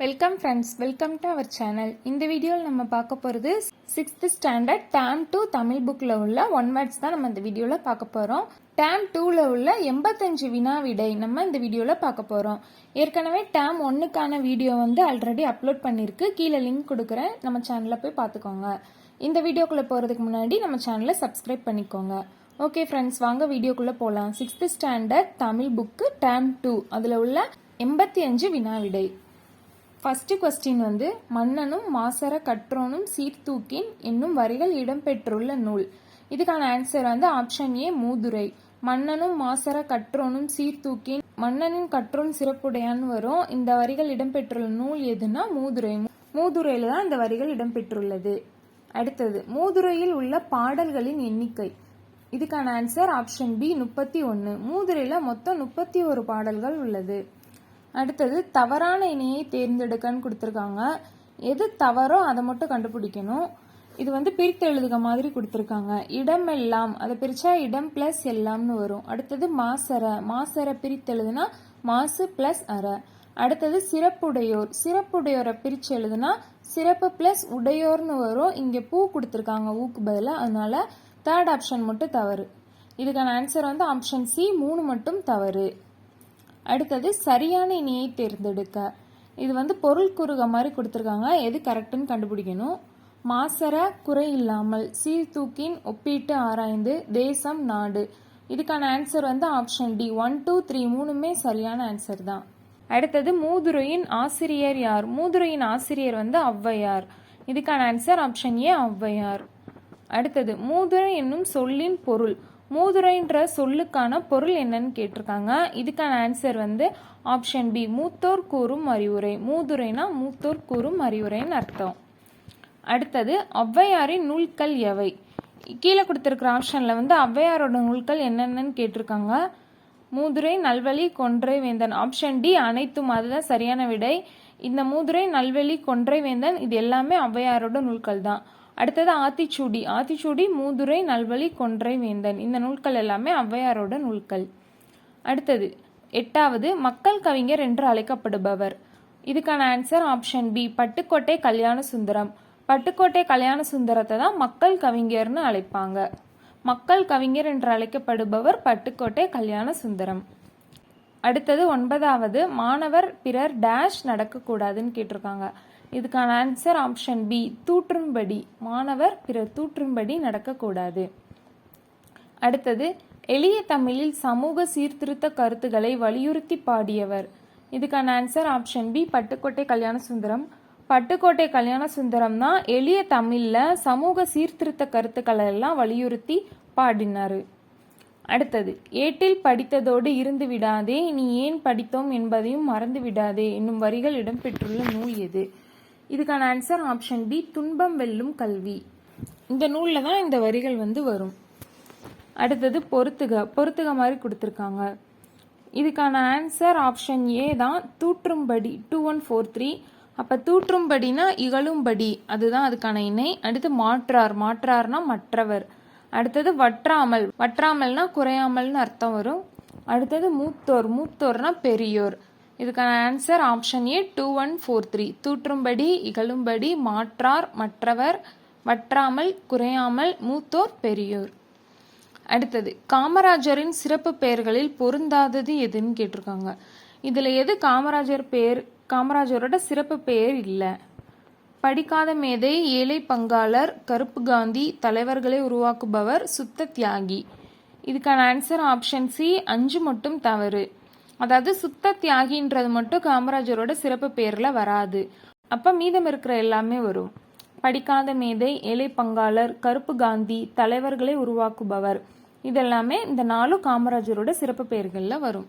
Welcome friends welcome to our channel இந்த வீடியோவில் நம்ம பார்க்க போகிறது sixth standard term two Tamil புக்கில் உள்ள ஒன் வேர்ட்ஸ் தான் நம்ம இந்த வீடியோவில் பார்க்க போகிறோம் டேம் டூவில் உள்ள எண்பத்தஞ்சு வினா விடை நம்ம இந்த வீடியோவில் பார்க்க போகிறோம் ஏற்கனவே டேம் ஒன்றுக்கான வீடியோ வந்து ஆல்ரெடி அப்லோட் பண்ணியிருக்கு கீழே லிங்க் கொடுக்குறேன். நம்ம சேனலில் போய் பார்த்துக்கோங்க. இந்த வீடியோக்குள்ளே போகிறதுக்கு முன்னாடி நம்ம சேனலை சப்ஸ்கிரைப் பண்ணிக்கோங்க. ஓகே ஃப்ரெண்ட்ஸ் வாங்க வீடியோக்குள்ளே போகலாம் sixth standard Tamil book term two அதில் உள்ள எண்பத்தி அஞ்சு வினா விடை. ஃபஸ்ட்டு கொஸ்டின் வந்து மன்னனும் மாசர கற்றோனும் சீர்தூக்கின் என்னும் வரிகள் இடம்பெற்றுள்ள நூல். இதுக்கான ஆன்சர் வந்து ஆப்ஷன் ஏ மூதுரை. மன்னனும் மாசர கற்றோனும் சீர்தூக்கின் மன்னனின் கற்றோன் சிறப்புடையான்னு வரும். இந்த வரிகள் இடம்பெற்றுள்ள நூல் எதுனா மூதுரை. மூதுரையில தான் இந்த வரிகள் இடம்பெற்றுள்ளது. அடுத்தது மூதுரையில் உள்ள பாடல்களின் எண்ணிக்கை. இதுக்கான ஆன்சர் ஆப்ஷன் பி முப்பத்தி ஒன்று மூதுரையில் மொத்தம் முப்பத்தி ஒரு பாடல்கள் உள்ளது. அடுத்தது தவறான இணையை தேர்ந்தெடுக்கன்னு கொடுத்துருக்காங்க. எது தவறோ அதை மட்டும் கண்டுபிடிக்கணும். இது வந்து பிரித்து எழுதுக மாதிரி கொடுத்துருக்காங்க. இடம் எல்லாம் அதை பிரித்தா இடம் பிளஸ் எல்லாம்னு வரும். அடுத்தது மாசர மாசர பிரித்து எழுதுனா மாசு பிளஸ் அற. அடுத்தது சிறப்புடையோர் சிறப்புடையோரை பிரித்து எழுதுனா சிறப்பு பிளஸ் உடையோர்னு வரும். இங்கே பூ கொடுத்துருக்காங்க ஊக்கு பதிலாக அதனால தேர்ட் ஆப்ஷன் மட்டும் தவறு. இதுக்கான ஆன்சர் வந்து ஆப்ஷன் சி மூணு மட்டும் தவறு. அடுத்தது சரியான இணையை தேர்ந்தெடுக்க. இது வந்து பொருள் குறுக மாதிரி கொடுத்துருக்காங்க. எது கரெக்டுன்னு கண்டுபிடிக்கணும். மாசர குறை இல்லாமல் சீர்தூக்கின் ஒப்பீட்டு ஆராய்ந்து தேசம் நாடு. இதுக்கான ஆன்சர் வந்து option D one two three மூணுமே சரியான ஆன்சர் தான். அடுத்தது மூதுரையின் ஆசிரியர் யார்? மூதுரையின் ஆசிரியர் வந்து ஔவையார். இதுக்கான ஆன்சர் ஆப்ஷன் ஏ ஔவையார். அடுத்தது மூதுரை என்னும் சொல்லின் பொருள். மூதுரைன்ற சொல்லுக்கான பொருள் என்னன்னு கேட்டிருக்காங்க. இதுக்கான ஆன்சர் வந்து ஆப்ஷன் பி மூத்தோர் கூறும் அறிவுரை. மூதுரைனா மூத்தோர் கூறும் அறிவுரைன்னு அர்த்தம். அடுத்தது ஔவையாரின் நூல்கள் எவை? கீழே கொடுத்துருக்குற ஆப்ஷனில் வந்து ஔவையாரோட நூல்கள் என்னென்னு கேட்டிருக்காங்க. மூதுரை நல்வழி கொன்றை வேந்தன். ஆப்ஷன் டி அனைத்தும். அதுதான் சரியான விடை. இந்த மூதுரை நல்வழி கொன்றை வேந்தன் இது எல்லாமே ஔவையாரோட நூல்கள் தான் அடுத்தது ஆத்திச்சூடி. ஆத்திச்சூடி மூதுரை நல்வழி கொன்றை வேந்தன். இந்த நூல்கள் எல்லாமே ஔவையாரோட நூல்கள். அடுத்தது எட்டாவது மக்கள் கவிஞர் என்று அழைக்கப்படுபவர். இதுக்கான answer option B Pattukkottai Kalyana Sundaram. Pattukkottai கல்யாண சுந்தரத்தை தான் மக்கள் கவிஞர்னு அழைப்பாங்க. மக்கள் கவிஞர் என்று அழைக்கப்படுபவர் பட்டுக்கோட்டை கல்யாண சுந்தரம். அடுத்தது ஒன்பதாவது மாணவர் பிறர் டேஷ் நடக்கக்கூடாதுன்னு கேட்டிருக்காங்க. இதுக்கான ஆன்சர் ஆப்ஷன் பி தூற்றும்படி. மாணவர் பிறர் தூற்றும்படி நடக்கக்கூடாது. அடுத்தது எளிய தமிழில் சமூக சீர்திருத்த கருத்துக்களை வலியுறுத்தி பாடியவர். இதுக்கான answer option B Pattukkottai Kalyana Sundaram. Pattukkottai Kalyana Sundaram தான் எளிய தமிழில் சமூக சீர்திருத்த கருத்துக்களை எல்லாம் வலியுறுத்தி பாடினார். அடுத்தது ஏட்டில் படித்ததோடு இருந்து விடாதே நீ ஏன் படித்தோம் என்பதையும் மறந்து விடாதே என்னும் வரிகள் இடம்பெற்றுள்ள நூல் எது? இதுக்கான ஆன்சர் ஆப்ஷன் பி துன்பம் வெல்லும் கல்வி. இந்த நூலில் தான் இந்த வரிகள் வந்து வரும். அடுத்தது பொறுத்துக பொறுத்துக மாதிரி கொடுத்துருக்காங்க. இதுக்கான ஆன்சர் ஆப்ஷன் ஏ தான் தூற்றும்படி டூ ஒன் ஃபோர் த்ரீ அப்போ தூற்றும்படினா இகழும்படி அதுதான் அதுக்கான இணை. அடுத்து மாற்றார் மாற்றார்னா மற்றவர். அடுத்தது வற்றாமல் வற்றாமல்னா குறையாமல்னு அர்த்தம் வரும். அடுத்தது மூத்தோர் மூத்தோர்னா பெரியோர். இதுக்கான answer option A two one four three தூற்றும்படி இகழும்படி மாற்றார் மற்றவர் வற்றாமல் குறையாமல் மூத்தோர் பெரியோர். அடுத்தது காமராஜரின் சிறப்பு பெயர்களில் பொருந்தாதது எதுன்னு கேட்டிருக்காங்க. இதில் எது காமராஜர் பெயர் காமராஜரோட சிறப்பு பெயர் இல்லை. படிக்காத மேதை ஏழை பங்காளர் கருப்பு காந்தி தலைவர்களை உருவாக்குபவர் சுத்த தியாகி. இதுக்கான ஆன்சர் ஆப்ஷன் சி அஞ்சு மட்டும் தவறு. அதாவது சுத்த தியாகின்றது மட்டும் காமராஜரோட சிறப்பு பேரில் வராது. அப்போ மீதம் இருக்கிற எல்லாமே வரும். படிக்காத மேதை ஏழை பங்காளர் கருப்பு காந்தி தலைவர்களை உருவாக்குபவர். இதெல்லாமே இந்த நாலு காமராஜரோட சிறப்பு பெயர்களில் வரும்.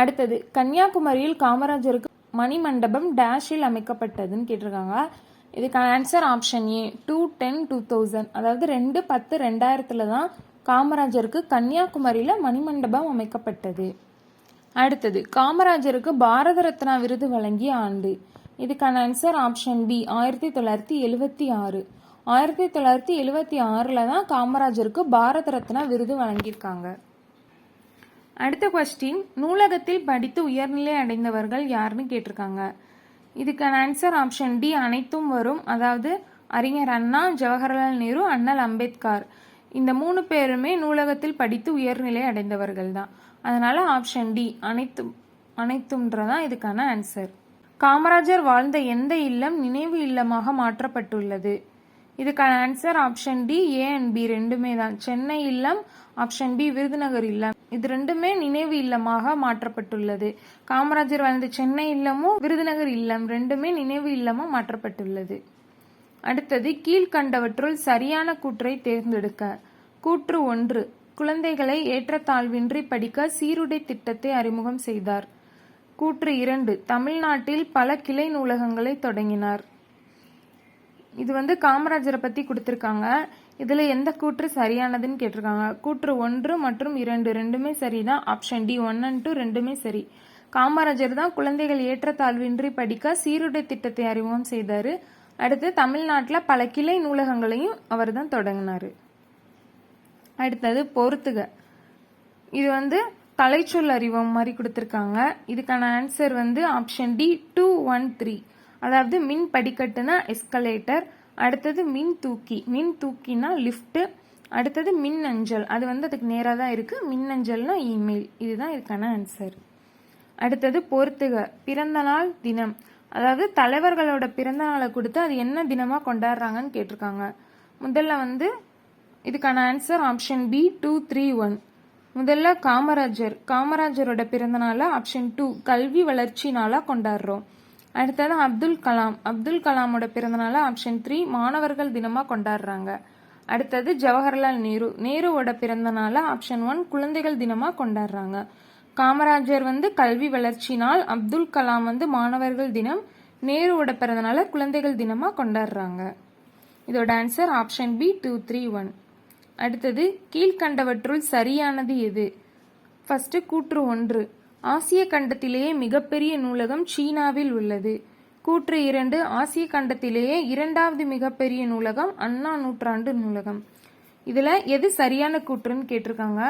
அடுத்தது கன்னியாகுமரியில் காமராஜருக்கு மணிமண்டபம் டேஷில் அமைக்கப்பட்டதுன்னு கேட்டிருக்காங்க. இதுக்கான answer option A two ten two thousand அதாவது ரெண்டு பத்து ரெண்டாயிரத்துல தான் காமராஜருக்கு கன்னியாகுமரியில் மணிமண்டபம் அமைக்கப்பட்டது. அடுத்தது காமராஜருக்கு பாரத ரத்னா விருது வழங்கிய ஆண்டு. இதுக்கான ஆன்சர் ஆப்ஷன் பி ஆயிரத்தி தொள்ளாயிரத்தி எழுவத்தி ஆறு. ஆயிரத்தி தொள்ளாயிரத்தி எழுவத்தி ஆறில் தான் காமராஜருக்கு பாரத ரத்னா விருது வழங்கியிருக்காங்க. அடுத்த கொஸ்டின் நூலகத்தில் படித்து உயர்நிலை அடைந்தவர்கள் யாருன்னு கேட்டிருக்காங்க. இதுக்கான ஆன்சர் ஆப்ஷன் டி அனைத்தும் வரும். அதாவது அறிஞர் அண்ணா ஜவஹர்லால் நேரு அண்ணல் அம்பேத்கர். இந்த மூணு பேருமே நூலகத்தில் படித்து உயர்நிலை அடைந்தவர்கள் தான். அதனால் ஆப்ஷன் டி அனைத்தும் அனைத்தும்ன்றதான் இதுக்கான ஆன்சர் காமராஜர் வாழ்ந்த எந்த இல்லம் நினைவு இல்லமாக மாற்றப்பட்டுள்ளது? இதுக்கான answer option D A and B ரெண்டுமே தான். சென்னை இல்லம் ஆப்ஷன் பி விருதுநகர் இல்லம். இது ரெண்டுமே நினைவு இல்லமாக மாற்றப்பட்டுள்ளது. காமராஜர் வாழ்ந்த சென்னை இல்லமும் விருதுநகர் இல்லம் ரெண்டுமே நினைவு இல்லமாக மாற்றப்பட்டுள்ளது. அடுத்தது கீழ்கண்டவற்றுள் சரியான கூற்றை தேர்ந்தெடுக்க. கூற்று ஒன்று குழந்தைகளை ஏற்றத்தாழ்வின்றி படிக்க சீருடை திட்டத்தை அறிமுகம் செய்தார். கூற்று இரண்டு தமிழ்நாட்டில் பல கிளை நூலகங்களை தொடங்கினார். இது வந்து காமராஜரை பத்தி கொடுத்துருக்காங்க. இதுல எந்த கூற்று சரியானதுன்னு கேட்டிருக்காங்க. கூற்று ஒன்று மற்றும் இரண்டு ரெண்டுமே சரிதான். Option D one and two ரெண்டுமே சரி. காமராஜர் தான் குழந்தைகள் ஏற்றத்தாழ்வின்றி படிக்க சீருடை திட்டத்தை அறிமுகம் செய்தாரு. அடுத்து தமிழ்நாட்டில் பல கிளை நூலகங்களையும் அவர் தான் தொடங்கினாரு. அடுத்தது பொறுத்துக. இது வந்து கலைச்சொல் அறிவம் மாதிரி கொடுத்துருக்காங்க. இதுக்கான ஆன்சர் வந்து option D two one three அதாவது மின் படிக்கட்டுனா எஸ்கலேட்டர் அடுத்தது மின் தூக்கி. மின் தூக்கினா லிஃப்ட்டு அடுத்தது மின் அஞ்சல். அது வந்து அதுக்கு நேராக தான் இருக்குது மின் அஞ்சல்னா இமெயில் இதுதான் இதுக்கான ஆன்சர் அடுத்தது பொறுத்துக. பிறந்த நாள் தினம். அதாவது தலைவர்களோட பிறந்த நாளை கொடுத்து அது என்ன தினமாக கொண்டாடுறாங்கன்னு கேட்டிருக்காங்க. முதல்ல வந்து இதுக்கான answer option B two three one முதல்ல காமராஜர். காமராஜரோட பிறந்தநாளை ஆப்ஷன் டூ கல்வி வளர்ச்சி நாளாக கொண்டாடுறோம். அடுத்தது அப்துல் கலாம். அப்துல் கலாமோட பிறந்தநாளை ஆப்ஷன் த்ரீ மாணவர்கள் தினமாக கொண்டாடுறாங்க. அடுத்தது ஜவஹர்லால் நேரு. நேருவோட பிறந்தநாளை ஆப்ஷன் ஒன் குழந்தைகள் தினமாக கொண்டாடுறாங்க. காமராஜர் வந்து கல்வி வளர்ச்சி நாள் அப்துல் கலாம் வந்து மாணவர்கள் தினம் நேருவோட பிறந்தநாளை குழந்தைகள் தினமாக கொண்டாடுறாங்க. இதோட answer option B two three one அடுத்தது கீழ்கண்டவற்றுள் சரியானது எது? ஃபர்ஸ்ட் கூற்று ஒன்று. ஆசிய கண்டத்திலேயே மிகப்பெரிய நூலகம் சீனாவில் உள்ளது. கூற்று இரண்டு ஆசிய கண்டத்திலேயே இரண்டாவது மிகப்பெரிய நூலகம் அண்ணா நூற்றாண்டு நூலகம். இதில் எது சரியான கூற்றுன்னு கேட்டிருக்காங்க.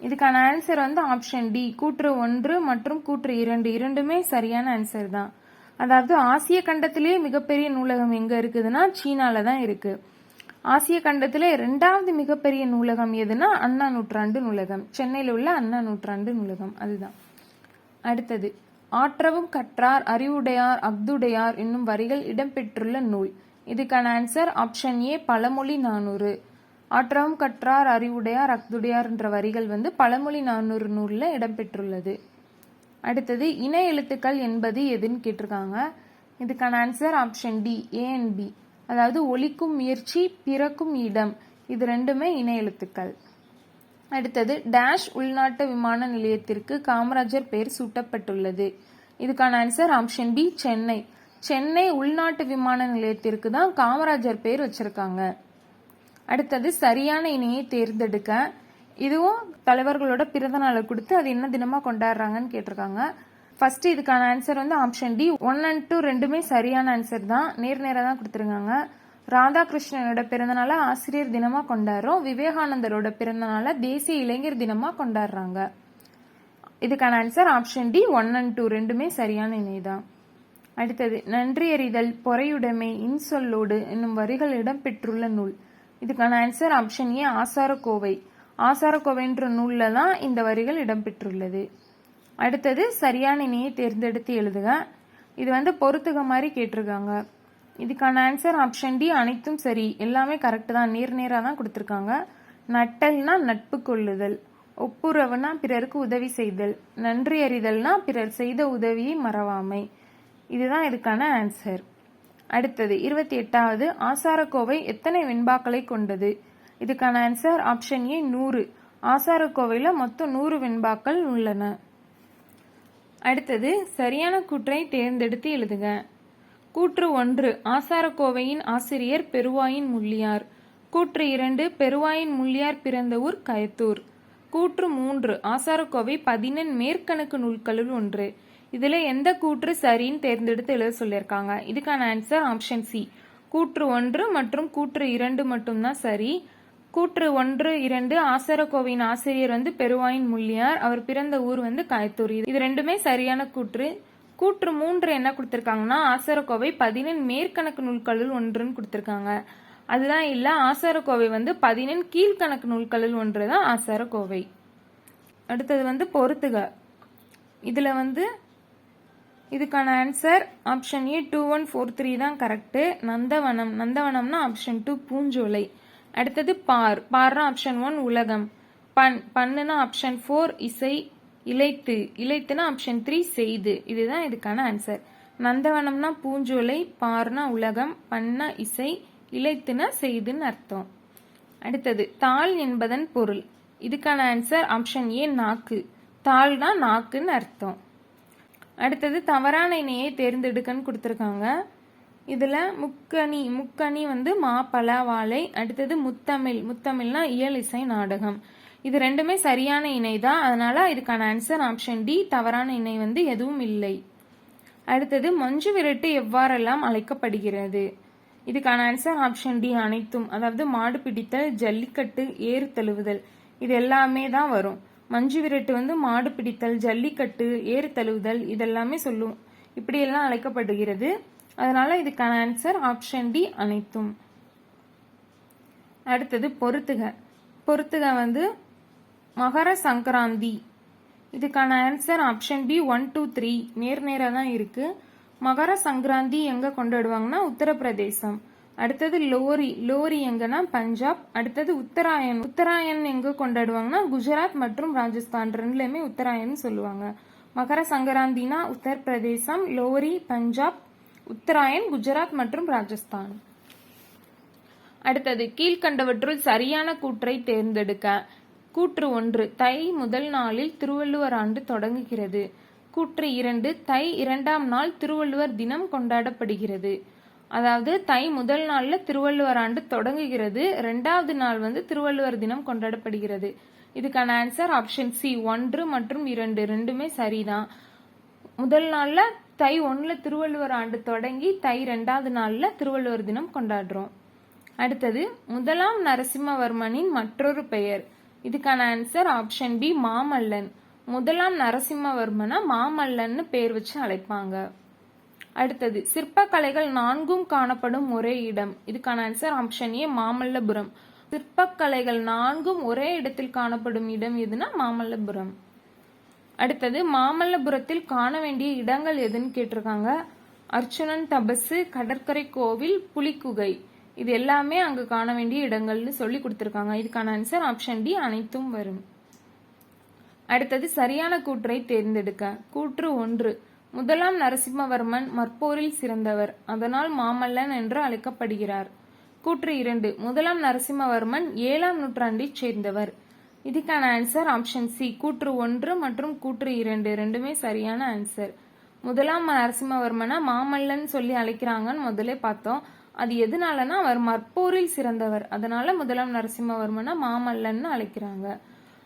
இதுக்கான ஆன்சர் வந்து ஆப்ஷன் டி கூற்று ஒன்று மற்றும் கூற்று இரண்டு இரண்டுமே சரியான ஆன்சர் தான். அதாவது ஆசிய கண்டத்திலேயே மிகப்பெரிய நூலகம் எங்கே இருக்குதுன்னா சீனாவில் தான் இருக்குது ஆசிய கண்டத்தில் ரெண்டாவது மிகப்பெரிய நூலகம் எதுனா அண்ணா நூற்றாண்டு நூலகம். சென்னையில் உள்ள அண்ணா நூற்றாண்டு நூலகம். அதுதான். அடுத்தது ஆற்றவும் கற்றார் அறிவுடையார் அப்துடையார் என்னும் வரிகள் இடம்பெற்றுள்ள நூல். இதுக்கான ஆன்சர் ஆப்ஷன் ஏ பழமொழி நானூறு. ஆற்றவும் கற்றார் அறிவுடையார் அக்துடையார் என்ற வரிகள் வந்து பழமொழி நானூறு நூலில் இடம்பெற்றுள்ளது. அடுத்தது இணை எழுத்துக்கள் என்பது எதுன்னு கேட்டிருக்காங்க. இதுக்கான answer option D A and B அதாவது ஒலிக்கும் முயற்சி பிறக்கும் இடம். இது ரெண்டுமே இணை எழுத்துக்கள். அடுத்தது டேஷ் உள்நாட்டு விமான நிலையத்திற்கு காமராஜர் பெயர் சூட்டப்பட்டுள்ளது. இதுக்கான answer option B Chennai. Chennai உள்நாட்டு விமான நிலையத்திற்கு தான் காமராஜர் பெயர் வச்சிருக்காங்க. அடுத்தது சரியான இணையை தேர்ந்தெடுக்க. இதுவும் தலைவர்களோட பிறந்த நாளை கொடுத்து அது என்ன தினமா கொண்டாடுறாங்கன்னு கேட்டிருக்காங்க. ஃபர்ஸ்ட் இதுக்கான ஆன்சர் வந்து option D one and two ரெண்டுமே சரியான ஆன்சர் தான். நேர் நேராக தான் கொடுத்துருக்காங்க. ராதாகிருஷ்ணனோட பிறந்தநாளை ஆசிரியர் தினமாக கொண்டாடுறோம். விவேகானந்தரோட பிறந்தநாளை தேசிய இளைஞர் தினமாக கொண்டாடுறாங்க. இதுக்கான answer option D one and two ரெண்டுமே சரியான இணைதான் அடுத்தது நன்றியறிதல் பொறையுடைமை இன்சொல்லோடு என்னும் வரிகள் இடம்பெற்றுள்ள நூல். இதுக்கான ஆன்சர் ஆப்ஷன் ஏ ஆசாரக்கோவை. ஆசாரக்கோவைன்ற நூலில் தான் இந்த வரிகள் இடம்பெற்றுள்ளது. அடுத்தது சரியான இணையை தேர்ந்தெடுத்து எழுதுக. இது வந்து பொறுத்துக மாதிரி கேட்டிருக்காங்க. இதுக்கான ஆன்சர் ஆப்ஷன் டி அனைத்தும் சரி. எல்லாமே கரெக்டு தான். நேர் நேராக தான் கொடுத்துருக்காங்க. நட்டல்னா நட்பு கொள்ளுதல். ஒப்புரவுனா பிறருக்கு உதவி செய்தல். நன்றி அறிதல்னா பிறர் செய்த உதவியை மறவாமை. இதுதான் இதுக்கான ஆன்சர் அடுத்தது இருபத்தி எட்டாவது ஆசாரக்கோவை எத்தனை வெண்பாக்களை கொண்டது? இதுக்கான ஆன்சர் ஆப்ஷன் ஏ நூறு. ஆசாரக்கோவையில் மொத்தம் நூறு வெண்பாக்கள் உள்ளன. அடுத்தது சரியான கூற்றை தேர்ந்தெடுத்து எழுதுக. கூற்று ஒன்று ஆசாரக்கோவையின் ஆசிரியர் பெருவாயின் முள்ளியார். கூற்று இரண்டு பெருவாயின் முள்ளியார் பிறந்த ஊர் கயத்தூர். கூற்று மூன்று ஆசாரக்கோவை பதினெண் மேற்கணக்கு நூல்களுள் ஒன்று. இதில் எந்த கூற்று சரின்னு தேர்ந்தெடுத்து எழுத சொல்லியிருக்காங்க. இதுக்கான ஆன்சர் ஆப்ஷன் சி கூற்று ஒன்று மற்றும் கூற்று இரண்டு மட்டும்தான் சரி. கூற்று ஒன்று இரண்டு ஆசரக்கோவையின் ஆசிரியர் வந்து பெருவாயின் முள்ளியார். அவர் பிறந்த ஊர் வந்து காயத்தூர். இது ரெண்டுமே சரியான கூற்று. கூற்று மூன்று என்ன கொடுத்திருக்காங்கன்னா ஆசாரக்கோவை பதினெண் மேற்கணக்கு நூல்களுள் ஒன்றுன்னு கொடுத்திருக்காங்க. அதுதான் இல்ல ஆசாரக்கோவை வந்து பதினெண் கீழ்கணக்கு நூல்களுள் ஒன்று தான் ஆசாரக்கோவை அடுத்தது வந்து பொறுத்துக. இதுல வந்து இதுக்கான answer option A two one four three தான் கரெக்டு நந்தவனம். நந்தவனம்னா ஆப்ஷன் டூ பூஞ்சோலை. அடுத்தது பார். பார்னா ஆப்ஷன் ஒன் உலகம். பண் பண்ணுனா ஆப்ஷன் ஃபோர் இசை இலைத்து இலைத்துனா ஆப்ஷன் த்ரீ செய்து. இதுதான் இதுக்கான ஆன்சர் நந்தவனம்னா பூஞ்சோலை பார்னா உலகம் பண்ணா இசை இலைத்துனா செய்துன்னு அர்த்தம். அடுத்தது தாள் என்பதன் பொருள். இதுக்கான ஆன்சர் ஆப்ஷன் ஏ நாக்கு. தாள்னா நாக்குன்னு அர்த்தம். அடுத்தது தவறான இணையை தேர்ந்தெடுக்கன்னு கொடுத்துருக்காங்க. இதில் முக்கணி முக்கணி வந்து மா பல வாழை அடுத்தது முத்தமிழ். முத்தமிழ்னா இயல் இசை நாடகம். இது ரெண்டுமே சரியான இணை தான். அதனால இதுக்கான ஆன்சர் ஆப்ஷன் டி தவறான இணை வந்து எதுவும் இல்லை. அடுத்தது மஞ்சு விரட்டு எவ்வாறெல்லாம் அழைக்கப்படுகிறது? இதுக்கான ஆன்சர் ஆப்ஷன் டி அனைத்தும். அதாவது மாடு பிடித்தல் ஜல்லிக்கட்டு ஏறு தழுவுதல். இது எல்லாமே தான் வரும். மஞ்சு விரட்டு வந்து மாடு பிடித்தல் ஜல்லிக்கட்டு ஏறு தழுவுதல் இதெல்லாமே சொல்லும். இப்படியெல்லாம் அழைக்கப்படுகிறது. அதனால இதுக்கான ஆன்சர் ஆப்ஷன் டி அனைத்தும். அடுத்தது பொறுத்துக பொறுத்துக வந்து மகர சங்கராந்தி. இதுக்கான answer option B one two three நேர் நேராக தான் இருக்கு. மகர சங்கராந்தி எங்கே கொண்டாடுவாங்கன்னா உத்தரப்பிரதேசம். அடுத்தது லோரி. லோரி எங்கன்னா பஞ்சாப். அடுத்தது உத்தராயன். உத்தராயன் எங்கே கொண்டாடுவாங்கன்னா குஜராத் மற்றும் ராஜஸ்தான். ரெண்டுலேயுமே உத்தராயன் சொல்லுவாங்க. மகர சங்கராந்தினா உத்தரப்பிரதேசம் லோரி பஞ்சாப் உத்தராயன் குஜராத் மற்றும் ராஜஸ்தான். அடுத்தது கீழ்கண்டவற்றுள் சரியான கூற்றை தேர்ந்தெடுக்க. கூற்று ஒன்று தை முதல் நாளில் திருவள்ளுவர் ஆண்டு தொடங்குகிறது. கூற்று இரண்டு தை இரண்டாம் நாள் திருவள்ளுவர் தினம் கொண்டாடப்படுகிறது. அதாவது தை முதல் நாளில் திருவள்ளுவர் ஆண்டு தொடங்குகிறது. ரெண்டாவது நாள் வந்து திருவள்ளுவர் தினம் கொண்டாடப்படுகிறது. இதுக்கான ஆன்சர் ஆப்ஷன் சி ஒன்று மற்றும் இரண்டு ரெண்டுமே சரிதான். முதல் நாளில் தை ஒன்றில் திருவள்ளுவர் ஆண்டு தொடங்கி தை ரெண்டாவது நாளில் திருவள்ளுவர் தினம் கொண்டாடுறோம். அடுத்தது முதலாம் நரசிம்மவர்மனின் மற்றொரு பெயர். இதுக்கான ஆன்சர் ஆப்ஷன் பி மாமல்லன். முதலாம் நரசிம்மவர்மனை மாமல்லன்னு பேர் வச்சு அழைப்பாங்க. அடுத்தது சிற்பக்கலைகள் நான்கும் காணப்படும் ஒரே இடம். இதுக்கான ஆன்சர் ஆப்ஷன் ஏ மாமல்லபுரம். சிற்பக்கலைகள் நான்கும் ஒரே இடத்தில் காணப்படும் இடம் எதுனா மாமல்லபுரம். அடுத்தது மாமல்லபுரத்தில் காண வேண்டிய இடங்கள் எதுன்னு கேட்டிருக்காங்க. அர்ச்சுனன் தபசு கடற்கரை கோவில் புலிக்குகை. இது எல்லாமே அங்கு காண வேண்டிய இடங்கள்னு சொல்லி கொடுத்துருக்காங்க. இதுக்கான ஆன்சர் ஆப்ஷன் டி அனைத்தும் வரும். அடுத்தது சரியான கூற்றை தேர்ந்தெடுக்க. கூற்று ஒன்று முதலாம் நரசிம்மவர்மன் மற்போரில் சிறந்தவர் அதனால் மாமல்லன் என்று அழைக்கப்படுகிறார். கூற்று இரண்டு முதலாம் நரசிம்மவர்மன் ஏழாம் நூற்றாண்டைச் சேர்ந்தவர். இதுக்கான ஆன்சர் ஆப்ஷன் சி கூற்று ஒன்று மற்றும் கூற்று இரண்டு. ரெண்டுமே சரியான ஆன்சர் முதலாம் நரசிம்மவர்மனை மாமல்லன் சொல்லி அழைக்கிறாங்கன்னு முதல்ல பார்த்தோம். அது எதனாலனா அவர் மற்போரில் சிறந்தவர். அதனால முதலாம் நரசிம்மவர்மனை மாமல்லன்னு அழைக்கிறாங்க.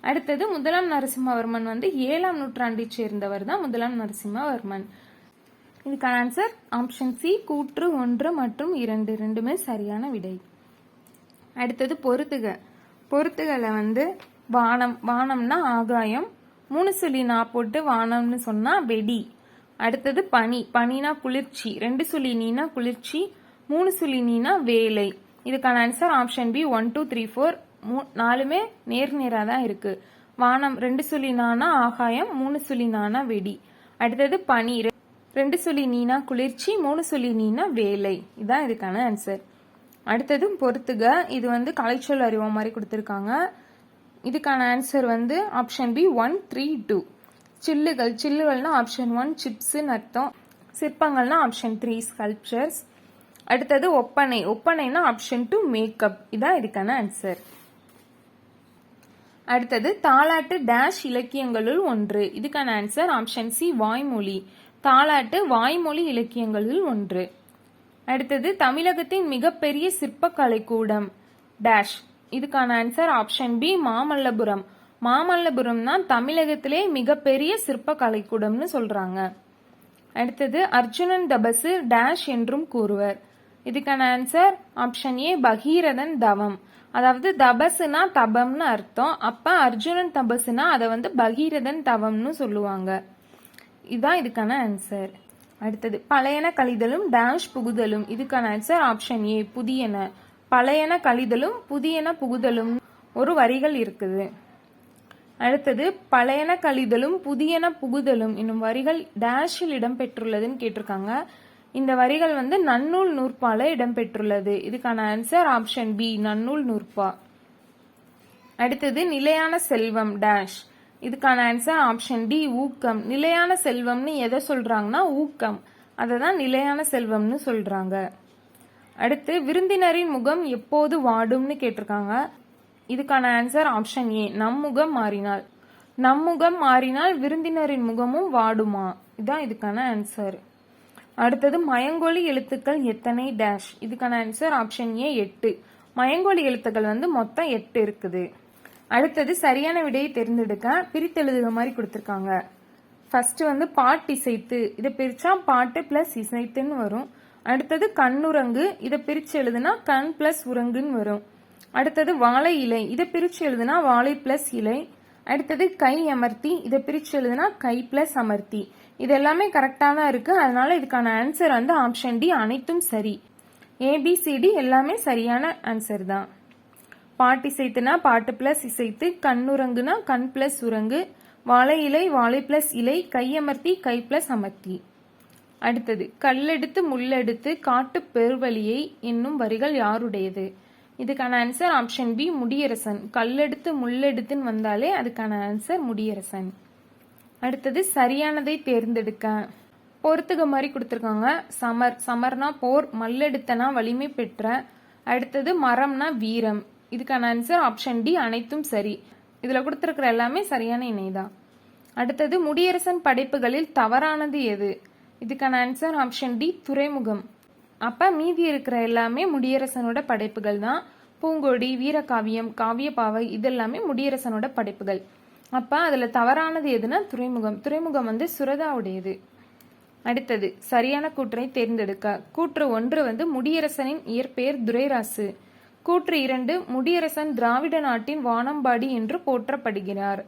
அடுத்தது முதலாம் நரசிம்மவர்மன் வந்து ஏழாம் நூற்றாண்டை சேர்ந்தவர் தான் முதலாம் நரசிம்மவர்மன். இதுக்கான ஆன்சர் ஆப்ஷன் சி கூற்று ஒன்று மற்றும் இரண்டு. ரெண்டுமே சரியான விடை. அடுத்தது பொறுத்துக பொறுத்துகளை வந்து வானம் வானம்னா ஆகாயம். மூணு சொல்லி நா போட்டு வானம்னு சொன்னா வெடி. அடுத்தது பனி. பனினா குளிர்ச்சி. ரெண்டு சொல்லி நீனா குளிர்ச்சி. மூணு சொல்லி நீனா வேலை. இதுக்கான answer option B one two three four மூ நாலுமே நேர் நேராக தான் இருக்கு. வானம் ரெண்டு சொல்லி நானா ஆகாயம் மூணு சொல்லி நானா வெடி. அடுத்தது பனி. ரெ- ரெண்டு சொல்லி நீனா குளிர்ச்சி மூணு சொல்லி நீனா வேலை. இதான் இதுக்கான ஆன்சர் அடுத்ததும் பொறுத்துக. இது வந்து கலைச்சொல் அறிவோம் மாதிரி கொடுத்துருக்காங்க. இதுக்கான ஆன்சர் வந்து option B one three two சில்லுகள் சில்லுகள்னா ஆப்ஷன் ஒன் சிப்ஸுன்னு அர்த்தம். சிற்பங்கள்னா ஆப்ஷன் த்ரீ ஸ்கல்ப்சர்ஸ் அடுத்தது ஒப்பனை. ஒப்பனைனா ஆப்ஷன் டூ மேக்கப் இதான் இதுக்கான ஆன்சர் அடுத்தது தாலாட்டு டேஷ் இலக்கியங்களுள் ஒன்று. இதுக்கான ஆன்சர் ஆப்ஷன் சி வாய்மொழி. தாலாட்டு வாய்மொழி இலக்கியங்களுள் ஒன்று. அடுத்தது தமிழகத்தின் மிகப்பெரிய சிற்பக்கலை கூடம் டேஷ் இதுக்கான answer option B Mamallapuram. Mamallapuram தான் தமிழகத்திலே மிகப்பெரிய சிற்ப கலைக்கூடம்னு சொல்றாங்க. அடுத்தது அர்ஜுனன் தபசு டேஷ் என்றும் கூறுவர். இதுக்கான ஆன்சர் ஆப்ஷன் ஏ பகீரதன் தவம். அதாவது தபசுனா தபம்னு அர்த்தம். அப்ப அர்ஜுனன் தபசுனா அதை வந்து பகீரதன் தவம்னு சொல்லுவாங்க. இதுதான் இதுக்கான ஆன்சர் அடுத்தது பழையன கழிதலும் டேஷ் புகுதலும். இதுக்கான ஆன்சர் ஆப்ஷன் ஏ புதியன. பழையன கழிதலும் புதியன புகுதலும் ஒரு வரிகள் இருக்குது. அடுத்தது பழையன கழிதலும் புதியன புகுதலும் என்னும் வரிகள் டேஷில் இடம்பெற்றுள்ளதுன்னு கேட்டிருக்காங்க. இந்த வரிகள் வந்து நன்னூல் நூற்பால இடம்பெற்றுள்ளது. இதுக்கான ஆன்சர் ஆப்ஷன் பி நன்னூல் நூற்பா. அடுத்தது நிலையான செல்வம் டேஷ் இதுக்கான ஆன்சர் ஆப்ஷன் டி ஊக்கம். நிலையான செல்வம்னு எதை சொல்றாங்கன்னா ஊக்கம். அதை தான் நிலையான செல்வம்னு சொல்றாங்க. அடுத்து விருந்தினரின் முகம் எப்போது வாடும்னு கேட்டிருக்காங்க. இதுக்கான ஆன்சர் ஆப்ஷன் ஏ நம் முகம் மாறினால். நம் முகம் மாறினால் விருந்தினரின் முகமும் வாடுமா? இதுதான் இதுக்கான ஆன்சர் அடுத்தது மயங்கொலி எழுத்துக்கள் எத்தனை டேஷ் இதுக்கான ஆன்சர் ஆப்ஷன் ஏ எட்டு. மயங்கொலி எழுத்துக்கள் வந்து மொத்தம் எட்டு இருக்குது. அடுத்தது சரியான விடையை தேர்ந்தெடுக்க பிரித்தெழுதுகிற மாதிரி கொடுத்துருக்காங்க. ஃபர்ஸ்ட் வந்து பாட்டு இசைத்து இதை பிரிச்சா பாட்டு பிளஸ் இசைத்துன்னு வரும். அடுத்தது கண்ணுரங்கு இதை பிரித்து எழுதுனா கண் ப்ளஸ் உரங்குன்னு வரும். அடுத்தது வாழை இலை. இதை பிரித்து எழுதுனா வாழை ப்ளஸ் இலை. அடுத்தது கை அமர்த்தி. இதை பிரித்து எழுதுனா கை ப்ளஸ் அமர்த்தி. இது எல்லாமே கரெக்டாக தான் இருக்குது அதனால இதுக்கான ஆன்சர் வந்து ஆப்ஷன் டி அனைத்தும் சரி. ஏபிசிடி எல்லாமே சரியான ஆன்சர் தான். பாட்டு இசைத்துனா பாட்டு ப்ளஸ் இசைத்து கண்ணுரங்குனா கண் ப்ளஸ் உரங்கு வாழை இலை வாழை ப்ளஸ் இலை கையமர்த்தி கை ப்ளஸ் அமர்த்தி. அடுத்தது கல்லெடுத்து முள்ளெடுத்து காட்டு பெருவழியை என்னும் வரிகள் யாருடையது? இதுக்கான ஆன்சர் ஆப்ஷன் பி முடியரசன். கல்லெடுத்து முள்ளெடுத்துன்னு வந்தாலே அதுக்கான ஆன்சர் முடியரசன். அடுத்தது சரியானதை தேர்ந்தெடுக்க. பொறுத்துக மாதிரி கொடுத்துருக்காங்க. சமர் சமர்னா போர் மல்லெடுத்தனா வலிமை பெற்ற. அடுத்தது மரம்னா வீரம். இதுக்கான ஆன்சர் ஆப்ஷன் டி அனைத்தும் சரி. இதில் கொடுத்துருக்கிற எல்லாமே சரியான இணைதான். அடுத்தது முடியரசன் படைப்புகளில் தவறானது எது? இதுக்கான ஆன்சர் ஆப்ஷன் டி துறைமுகம். அப்போ மீதி இருக்கிற எல்லாமே முடியரசனோட படைப்புகள் தான். பூங்கொடி வீரகாவியம் காவியப்பாவை இதெல்லாமே முடியரசனோட படைப்புகள். அப்போ அதில் தவறானது எதுனா துறைமுகம். துறைமுகம் வந்து சுரதாவுடையது. அடுத்தது சரியான கூற்றை தேர்ந்தெடுக்க. கூற்று ஒன்று வந்து முடியரசனின் இயற்பெயர் துரைராசு. கூற்று இரண்டு முடியரசன் திராவிட நாட்டின் வானம்பாடி என்று போற்றப்படுகிறார்.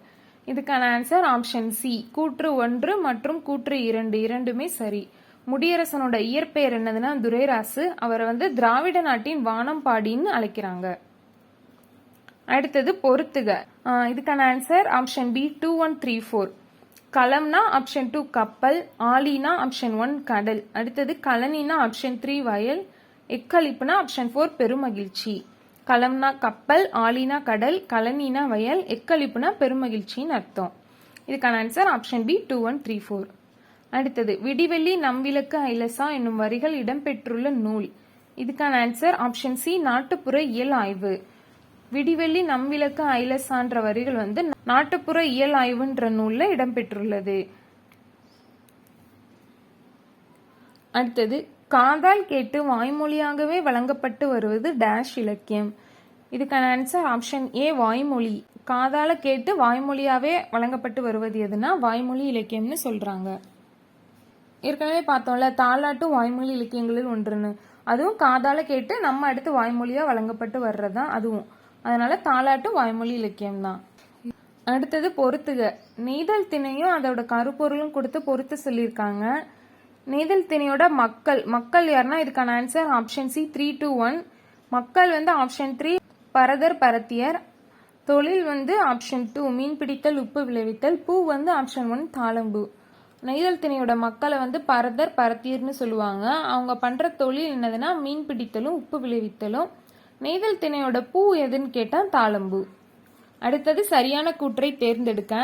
இதுக்கான ஆன்சர் ஆப்ஷன் சி கூற்று ஒன்று மற்றும் கூற்று இரண்டு இரண்டுமே சரி. முடியரசனோட இயற்பெயர் என்னதுன்னா துரைராசு. அவரை வந்து திராவிட நாட்டின் வானம்பாடின்னு அழைக்கிறாங்க. அடுத்தது பொறுத்துக. இதுக்கான answer option B two one three four களம்னா option two கப்பல் ஆலினா ஆப்ஷன் ஒன் கடல். அடுத்தது கலனினா ஆப்ஷன் த்ரீ வயல் எக்களிப்புனா ஆப்ஷன் ஃபோர் பெருமகிழ்ச்சி. கலம்னா கப்பல் ஆலினா கடல் கலனினா வயல் எக்களிப்புனா பெருமகிழ்ச்சின்னு அர்த்தம். இதுக்கான answer option B two one three four அடுத்தது விடிவெள்ளி நம்விளக்கு ஐலசா என்னும் வரிகள் இடம்பெற்றுள்ள நூல். இதுக்கான ஆன்சர் ஆப்ஷன் சி நாட்டுப்புற இயல் ஆய்வு. விடிவெள்ளி நம்விளக்கு ஐலசான்ற வரிகள் வந்து நாட்டுப்புற இயல் ஆய்வுன்ற நூலில் இடம்பெற்றுள்ளது. அடுத்தது காதால் கேட்டு வாய்மொழியாகவே வழங்கப்பட்டு வருவது டேஷ் இலக்கியம். இதுக்கான ஆன்சர் ஆப்ஷன் ஏ வாய்மொழி. காதால கேட்டு வாய்மொழியாவே வழங்கப்பட்டு வருவது எதுனா வாய்மொழி இலக்கியம்னு சொல்றாங்க. ஏற்கனவே பார்த்தோம்ல தாலாட்டு வாய்மொழி இலக்கியங்களில் ஒன்றுன்னு. அதுவும் காதால கேட்டு நம்ம அடுத்து வாய்மொழியா வழங்கப்பட்டு வர்றதுதான் அதுவும். அதனால தாலாட்டு வாய்மொழி இலக்கியம் தான் அடுத்தது பொறுத்துக. நெய்தல் திணையும் அதோட கருப்பொருளும் கொடுத்து பொறுத்து சொல்லியிருக்காங்க. நெய்தல் திணையோட மக்கள். மக்கள் யாருன்னா இதுக்கான answer option C three two one மக்கள் வந்து ஆப்ஷன் த்ரீ பரதர் பரத்தியர். தொழில் வந்து ஆப்ஷன் டூ மீன் பிடித்தல் உப்பு விளைவித்தல். பூ வந்து ஆப்ஷன் ஒன் தாளம்பூ. நெய்தல் திணையோட மக்களை வந்து பரதர் பரத்தியர்னு சொல்லுவாங்க. அவங்க பண்ணுற தொழில் என்னதுன்னா மீன் பிடித்தலும் உப்பு விளைவித்தலும். நெய்தல் திணையோட பூ எதுன்னு கேட்டால் தாளம்பூ. அடுத்தது சரியான கூற்றை தேர்ந்தெடுக்க.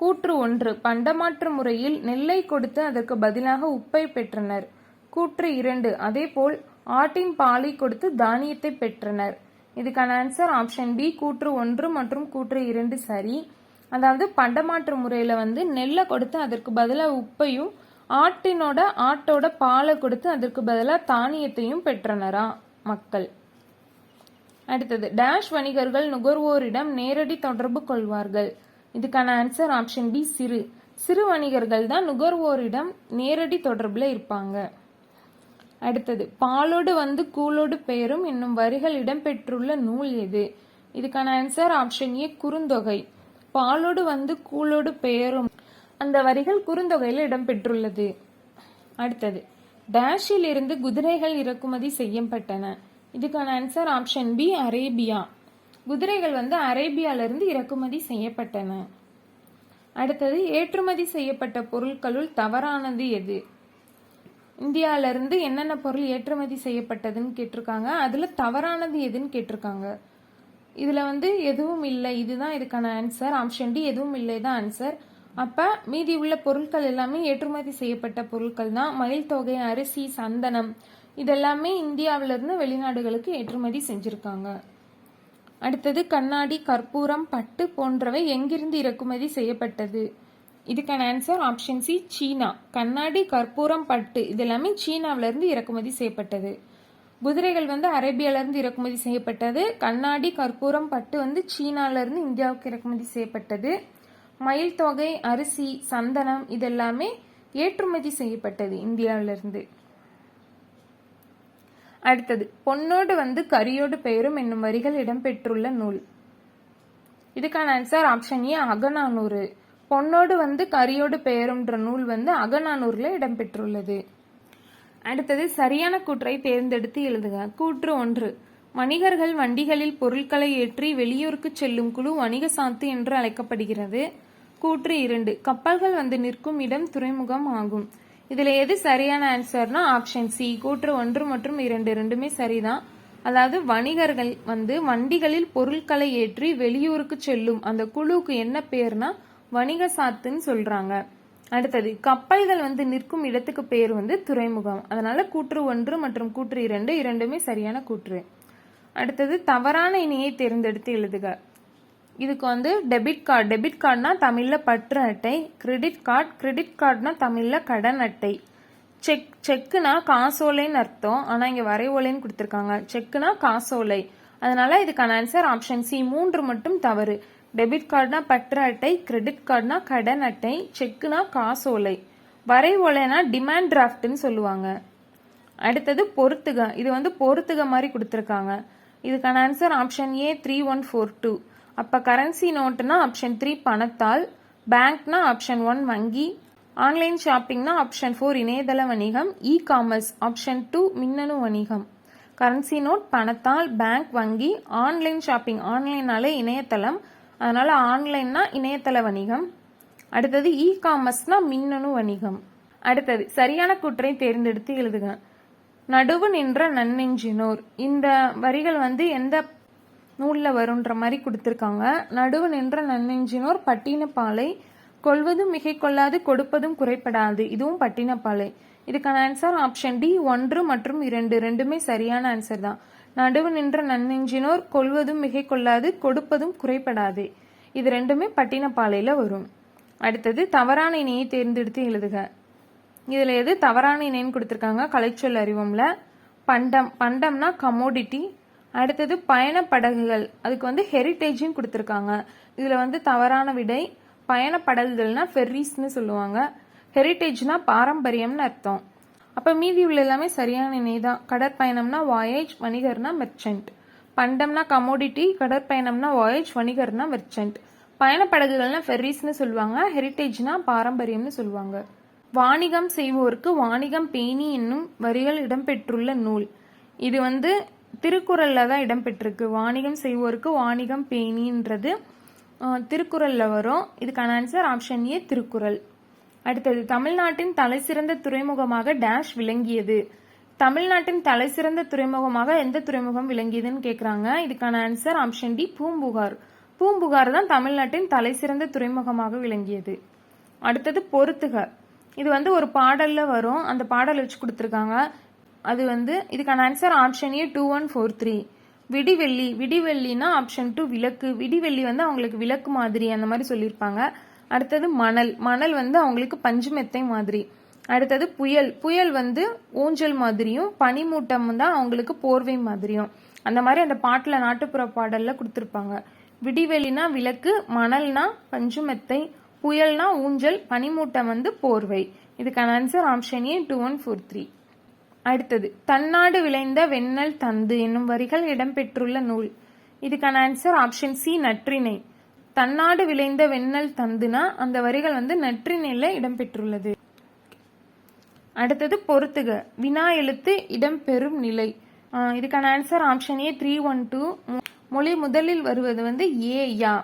கூற்று ஒன்று. பண்டமாற்று முறையில் நெல்லை கொடுத்து அதற்கு பதிலாக உப்பை பெற்றனர். கூற்று இரண்டு. அதேபோல் ஆட்டின் பாலை கொடுத்து தானியத்தை பெற்றனர். இதுக்கான ஆன்சர் ஆப்ஷன் பி கூற்று ஒன்று மற்றும் கூற்று இரண்டு சரி. அதாவது பண்டமாற்று முறையில் வந்து நெல்லை கொடுத்து அதற்கு பதிலாக உப்பையும் ஆட்டினோட ஆட்டோட பாலை கொடுத்து அதற்கு பதிலாக தானியத்தையும் பெற்றனரா மக்கள். அடுத்தது டேஷ் வணிகர்கள் நுகர்வோரிடம் நேரடி தொடர்பு கொள்வார்கள். இதுக்கான ஆன்சர் ஆப்ஷன் பி சிறு. சிறு வணிகர்கள் தான் நுகர்வோரிடம் நேரடி தொடர்பில் இருப்பாங்க. அடுத்தது பாலோடு வந்து கூலோடு பெயரும் என்னும் வரிகள் இடம்பெற்றுள்ள நூல் எது? இதுக்கான ஆன்சர் ஆப்ஷன் ஏ குறுந்தொகை. பாலோடு வந்து கூலோடு பெயரும் அந்த வரிகள் குறுந்தொகையில் இடம்பெற்றுள்ளது. அடுத்தது டேஷில் இருந்து குதிரைகள் இறக்குமதி செய்யப்பட்டன. இதுக்கான ஆன்சர் ஆப்ஷன் பி அரேபியா. குதிரைகள் வந்து அரேபியாவிலிருந்து இறக்குமதி செய்யப்பட்டன. அடுத்தது ஏற்றுமதி செய்யப்பட்ட பொருட்களுள் தவறானது எது? இந்தியாவிலேருந்து என்னென்ன பொருள் ஏற்றுமதி செய்யப்பட்டதுன்னு கேட்டிருக்காங்க. அதில் தவறானது எதுன்னு கேட்டிருக்காங்க. இதில் வந்து எதுவும் இல்லை. இதுதான் இதுக்கான ஆன்சர் ஆப்ஷன் டி எதுவும் இல்லை தான் ஆன்சர் அப்போ மீதி உள்ள பொருட்கள் எல்லாமே ஏற்றுமதி செய்யப்பட்ட பொருட்கள் தான். மயில் தொகை அரிசி சந்தனம் இதெல்லாமே இந்தியாவில இருந்து வெளிநாடுகளுக்கு ஏற்றுமதி செஞ்சுருக்காங்க. அடுத்தது கண்ணாடி கற்பூரம் பட்டு போன்றவை எங்கிருந்து இறக்குமதி செய்யப்பட்டது? இதுக்கான ஆன்சர் ஆப்ஷன் சி சீனா. கண்ணாடி கற்பூரம் பட்டு இது எல்லாமே இறக்குமதி செய்யப்பட்டது. குதிரைகள் வந்து அரேபியிலிருந்து இறக்குமதி செய்யப்பட்டது. கண்ணாடி கற்பூரம் பட்டு வந்து சீனால இந்தியாவுக்கு இறக்குமதி செய்யப்பட்டது. மயில் தொகை அரிசி சந்தனம் இதெல்லாமே ஏற்றுமதி செய்யப்பட்டது இந்தியாவிலிருந்து இருந்து. அடுத்தது பொன்னோடு வந்து கரியோடு பெயரும் என்னும் வரிகள் இடம்பெற்றுள்ள நூல். இதுக்கான ஆன்சர் ஆப்ஷன் ஏ அகநானூறு. பொன்னோடு வந்து கரியோடு பெயரும்ன்ற நூல் வந்து அகநானூரில் இடம்பெற்றுள்ளது. அடுத்தது சரியான கூற்றை தேர்ந்தெடுத்து எழுதுக. கூற்று ஒன்று வணிகர்கள் வண்டிகளில் பொருட்களை ஏற்றி வெளியூருக்கு செல்லும் குழு வணிக சாத்து என்று அழைக்கப்படுகிறது. கூற்று இரண்டு கப்பல்கள் வந்து நிற்கும் இடம் துறைமுகம் ஆகும். இதில் எது சரியான ஆன்சர்னா ஆப்ஷன் சி கூற்று ஒன்று மற்றும் இரண்டு ரெண்டுமே சரிதான். அதாவது வணிகர்கள் வந்து வண்டிகளில் பொருட்களை ஏற்றி வெளியூருக்கு செல்லும் அந்த குழுவுக்கு என்ன பேர்னா வணிக சாத்துன்னு சொல்றாங்க. அடுத்தது கப்பல்கள் வந்து நிற்கும் இடத்துக்கு பேர் வந்து துறைமுகம். அதனால கூற்று ஒன்று மற்றும் கூற்று இரண்டு இரண்டுமே சரியான கூற்று. அடுத்தது தவறான இணையை தேர்ந்தெடுத்து எழுதுக. இதுக்கு வந்து டெபிட் கார்டு டெபிட் கார்டுனா தமிழில் பற்று அட்டை கிரெடிட் கார்டு கிரெடிட் கார்டுனா தமிழில் கடன் அட்டை. செக் செக்குனா காசோலைன்னு அர்த்தம். ஆனால் இங்கே வரைவோலைன்னு கொடுத்துருக்காங்க. செக்குனா காசோலை. அதனால இதுக்கான ஆன்சர் ஆப்ஷன் சி மூன்று மட்டும் தவறு. டெபிட் கார்டுனா பற்று அட்டை கிரெடிட் கார்டுனா கடன் அட்டை செக்குனா காசோலை. வரைவோலைனா டிமாண்ட் டிராஃப்ட்னு சொல்லுவாங்க. அடுத்தது பொறுத்துக. இது வந்து பொறுத்துக மாதிரி கொடுத்துருக்காங்க. இதுக்கான answer option A three one four two அப்போ கரன்சி நோட்டுனா ஆப்ஷன் த்ரீ பணத்தால் பேங்க்னா ஆப்ஷன் ஒன் வங்கி ஆன்லைன் ஷாப்பிங்னா ஆப்ஷன் ஃபோர் இணையதள வணிகம் இ காமர்ஸ் ஆப்ஷன் டூ மின்னணு வணிகம். கரன்சி நோட் பணத்தால் பேங்க் வங்கி ஆன்லைன் ஷாப்பிங் ஆன்லைனாலே இணையதளம். அதனால் ஆன்லைன்னா இணையதள வணிகம். அடுத்தது இ காமர்ஸ்னா மின்னணு வணிகம். அடுத்தது சரியான கூற்றை தேர்ந்தெடுத்து எழுதுக. நடுவு நின்ற நன்னெஞ்சினோர். இந்த வரிகள் வந்து எந்த நூலில் வருன்ற மாதிரி கொடுத்துருக்காங்க. நடுவு நின்ற நன்னெஞ்சினோர் பட்டினப்பாலை கொள்வதும் மிகை கொள்ளாது கொடுப்பதும் குறைப்படாது இதுவும் பட்டினப்பாலை. இதுக்கான ஆன்சர் ஆப்ஷன் டி ஒன்று மற்றும் இரண்டு. ரெண்டுமே சரியான ஆன்சர் தான். நடுவு நின்ற நன்னெஞ்சினோர் கொள்வதும் மிகை கொள்ளாது கொடுப்பதும் குறைப்படாது இது ரெண்டுமே பட்டினப்பாலையில் வரும். அடுத்தது தவறான இணையை தேர்ந்தெடுத்து எழுதுக. இதில் எது தவறான இணைன்னு கொடுத்துருக்காங்க கலைச்சொல் அறிவோம்ல. பண்டம். பண்டம்னா கமோடிட்டி அடுத்தது பயணப்படகுகள். அதுக்கு வந்து ஹெரிட்டேஜ்னு கொடுத்துருக்காங்க. இதில் வந்து தவறான விடை பயணப்படகுகள்னா ஃபெர்ரிஸ்னு சொல்லுவாங்க. ஹெரிட்டேஜ்னா பாரம்பரியம்னு அர்த்தம். அப்போ மீதி உள்ள எல்லாமே சரியான இணை தான் கடற்பயணம்னா வாயேஜ் வணிகர்னா மெர்ச்சன்ட் பண்டம்னா கமோடிட்டி கடற்பயணம்னா வாயேஜ் வணிகர்னா மெர்ச்சன்ட் பயணப்படகுகள்னா ஃபெர்ரிஸ்னு சொல்லுவாங்க. ஹெரிட்டேஜ்னா பாரம்பரியம்னு சொல்லுவாங்க. வாணிகம் செய்வோருக்கு வாணிகம் பேணி என்னும் வரிகள் இடம்பெற்றுள்ள நூல். இது வந்து திருக்குறளில் தான் இடம்பெற்றிருக்கு. வாணிகம் செய்வோருக்கு வாணிகம் பேணின்றது திருக்குறளில் வரும். இதுக்கான ஆன்சர் ஆப்ஷன் ஏ திருக்குறள். அடுத்தது தமிழ்நாட்டின் தலைசிறந்த துறைமுகமாக டேஷ் விளங்கியது. தமிழ்நாட்டின் தலைசிறந்த துறைமுகமாக எந்த துறைமுகம் விளங்கியதுன்னு கேட்குறாங்க இதுக்கான answer option D Poompuhar. Poompuhar தான் தமிழ்நாட்டின் தலைசிறந்த துறைமுகமாக விளங்கியது. அடுத்தது பொறுத்துக. இது வந்து ஒரு பாடலில் வரும். அந்த பாடல் வச்சு கொடுத்துருக்காங்க. அது வந்து இதுக்கான answer option A two one four three விடிவெள்ளி விடிவெள்ளினா ஆப்ஷன் டூ விளக்கு. விடிவெள்ளி வந்து அவங்களுக்கு விளக்கு மாதிரி அந்த மாதிரி சொல்லியிருப்பாங்க. அடுத்தது மணல். மணல் வந்து அவங்களுக்கு பஞ்சு மெத்தை மாதிரி. அடுத்தது புயல். புயல் வந்து ஊஞ்சல் மாதிரியும் பனிமூட்டம் தான் அவங்களுக்கு போர்வை மாதிரியும். அந்த மாதிரி அந்த பாட்டில் நாட்டுப்புற பாடலில் கொடுத்துருப்பாங்க. விடிவெளினா விளக்கு மணல்னா பஞ்சு மெத்தை புயல்னா ஊஞ்சல் பனிமூட்டம் வந்து போர்வை. இதுக்கான answer option A two one four three அடுத்தது தன்னாடு விளைந்த வெண்ணல் தந்து என்னும் வரிகள் இடம்பெற்றுள்ள நூல். இதுக்கான ஆன்சர் ஆப்ஷன் சி நற்றிணை. தன்னாடு விளைந்த வெண்ணல் தந்துனா அந்த வரிகள் வந்து நற்றிணையில இடம்பெற்றுள்ளது. அடுத்தது பொறுத்துக. வினா எழுத்து இடம்பெறும் நிலை. இதுக்கான answer option A three one two மொழி முதலில் வருவது வந்து ஏ யா.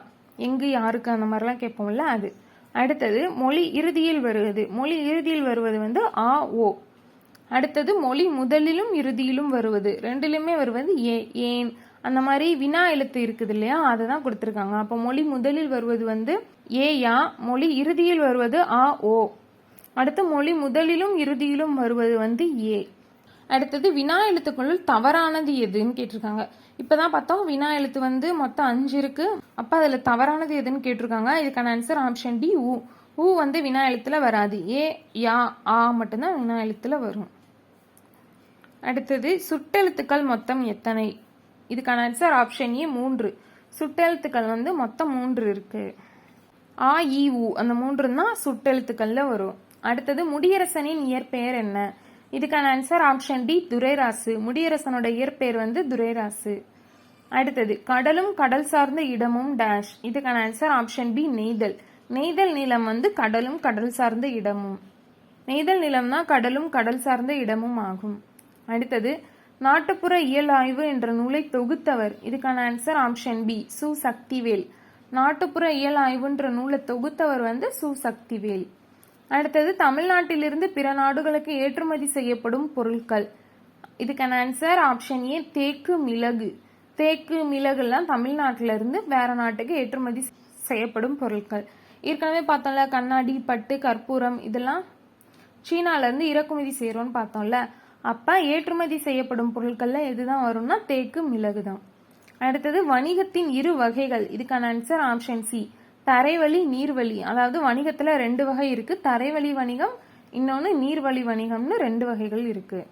எங்கு யாருக்கு அந்த மாதிரிலாம் கேட்போம்ல அது. அடுத்தது மொழி இறுதியில் வருவது. மொழி இறுதியில் வருவது வந்து ஆ ஓ. அடுத்தது மொழி முதலிலும் இறுதியிலும் வருவது. ரெண்டிலுமே வருவது ஏ ஏன். அந்த மாதிரி வினா எழுத்து இருக்குது இல்லையா? அதை தான் கொடுத்துருக்காங்க. அப்போ மொழி முதலில் வருவது வந்து ஏ யா. மொழி இறுதியில் வருவது ஆ ஓ. அடுத்து மொழி முதலிலும் இறுதியிலும் வருவது வந்து ஏ. அடுத்தது வினா எழுத்துக்களுள் தவறானது எதுன்னு கேட்டிருக்காங்க. இப்போதான் பார்த்தோம் வினா எழுத்து வந்து மொத்தம் அஞ்சு இருக்கு. அப்போ அதில் தவறானது எதுன்னு கேட்டிருக்காங்க. இதுக்கான ஆன்சர் ஆப்ஷன் டி ஊ ஊ வந்து வினா எழுத்துல வராது. ஏ யா ஆ மட்டும்தான் வினா எழுத்துல வரும். அடுத்தது சுட்டெழுத்துக்கள் மொத்தம் எத்தனை? இதுக்கான ஆன்சர் ஆப்ஷன் ஏ மூன்று. சுட்டெழுத்துக்கள் வந்து மொத்தம் மூன்று இருக்கு. ஆ இ உ. அந்த மூன்று தான் சுட்டெழுத்துக்கள்ல வரும். அடுத்தது முடியரசனின் இயற்பெயர் என்ன? இதுக்கான ஆன்சர் ஆப்ஷன் டி துரைராசு. முடியரசனோட இயற்பெயர் வந்து துரைராசு. அடுத்தது கடலும் கடல் சார்ந்த இடமும் டேஷ் இதுக்கான ஆன்சர் ஆப்ஷன் பி நெய்தல். நெய்தல் நிலம் வந்து கடலும் கடல் சார்ந்த இடமும். நெய்தல் நிலம்னா கடலும் கடல் சார்ந்த இடமும் ஆகும். அடுத்தது நாட்டுப்புற இயல் ஆய்வு என்ற நூலை தொகுத்தவர். இதுக்கான ஆன்சர் ஆப்ஷன் பி சு. சக்திவேல். நாட்டுப்புற இயல் ஆய்வுன்ற நூலை தொகுத்தவர் வந்து சு. சக்திவேல். அடுத்தது தமிழ்நாட்டிலிருந்து பிற நாடுகளுக்கு ஏற்றுமதி செய்யப்படும் பொருட்கள். இதுக்கான ஆன்சர் ஆப்ஷன் ஏ தேக்கு மிளகு. தேக்கு மிளகுலாம் தமிழ்நாட்டிலிருந்து வேற நாட்டுக்கு ஏற்றுமதி செய்யப்படும் பொருட்கள். ஏற்கனவே பார்த்தோம்ல கண்ணாடி பட்டு கற்பூரம் இதெல்லாம் சீனாலேருந்து இறக்குமதி செய்கிறோன்னு பார்த்தோம்ல. அப்போ ஏற்றுமதி செய்யப்படும் பொருட்கள்ல எதுதான் வரும்னா தேக்கு மிளகு தான் அடுத்தது வணிகத்தின் இரு வகைகள். இதுக்கான ஆன்சர் ஆப்ஷன் சி தரைவழி நீர்வழி. அதாவது வணிகத்தில் ரெண்டு வகை இருக்குது தரைவழி வணிகம் இன்னொன்று நீர்வழி வணிகம்னு ரெண்டு வகைகள் இருக்குது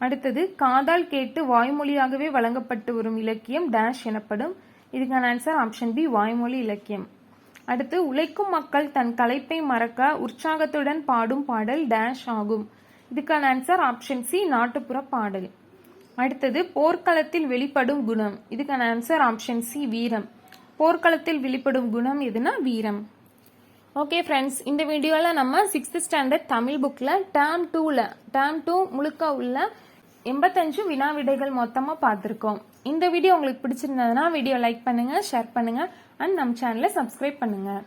அடுத்தது காதால் கேட்டு வாய்மொழியாகவே வழங்கப்பட்டு வரும் இலக்கியம் டேஷ் எனப்படும். இதுக்கான ஆன்சர் ஆப்ஷன் பி வாய்மொழி இலக்கியம். அடுத்து உழைக்கும் மக்கள் தன் கலைப்பை மறக்க உற்சாகத்துடன் பாடும் பாடல் டேஷ் ஆகும். இதுக்கான ஆன்சர் ஆப்ஷன் சி நாட்டுப்புற பாடல். அடுத்தது போர்க்களத்தில் வெளிப்படும் குணம். இதுக்கான ஆன்சர் ஆப்ஷன் சி வீரம். போர்க்களத்தில் வெளிப்படும் குணம் எதுனா வீரம். ஓகே ஃப்ரெண்ட்ஸ் இந்த வீடியோவில் நம்ம சிக்ஸ்த் ஸ்டாண்டர்ட் தமிழ் புக்கில் டேர்ம் டூவில் டேர்ம் டூ முழுக்க உள்ள எண்பத்தஞ்சு வினா விடைகள் மொத்தமாக பார்த்துருக்கோம். இந்த வீடியோ உங்களுக்கு பிடிச்சிருந்ததுன்னா வீடியோ லைக் பண்ணுங்கள் ஷேர் பண்ணுங்கள் அண்ட் நம்ம சேனலை சப்ஸ்கிரைப் பண்ணுங்கள்